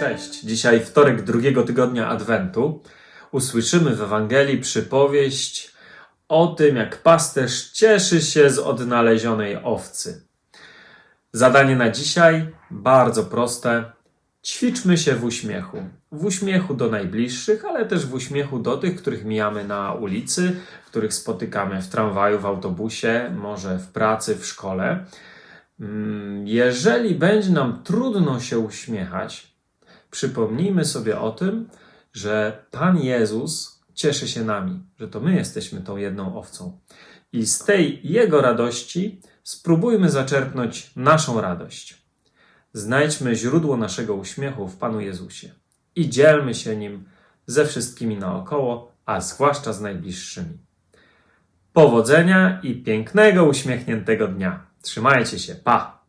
Cześć! Dzisiaj wtorek drugiego tygodnia Adwentu. Usłyszymy w Ewangelii przypowieść o tym, jak pasterz cieszy się z odnalezionej owcy. Zadanie na dzisiaj bardzo proste. Ćwiczmy się w uśmiechu. W uśmiechu do najbliższych, ale też w uśmiechu do tych, których mijamy na ulicy, których spotykamy w tramwaju, w autobusie, może w pracy, w szkole. Mm, Jeżeli będzie nam trudno się uśmiechać, przypomnijmy sobie o tym, że Pan Jezus cieszy się nami, że to my jesteśmy tą jedną owcą. I z tej Jego radości spróbujmy zaczerpnąć naszą radość. Znajdźmy źródło naszego uśmiechu w Panu Jezusie i dzielmy się nim ze wszystkimi naokoło, a zwłaszcza z najbliższymi. Powodzenia i pięknego, uśmiechniętego dnia. Trzymajcie się, pa!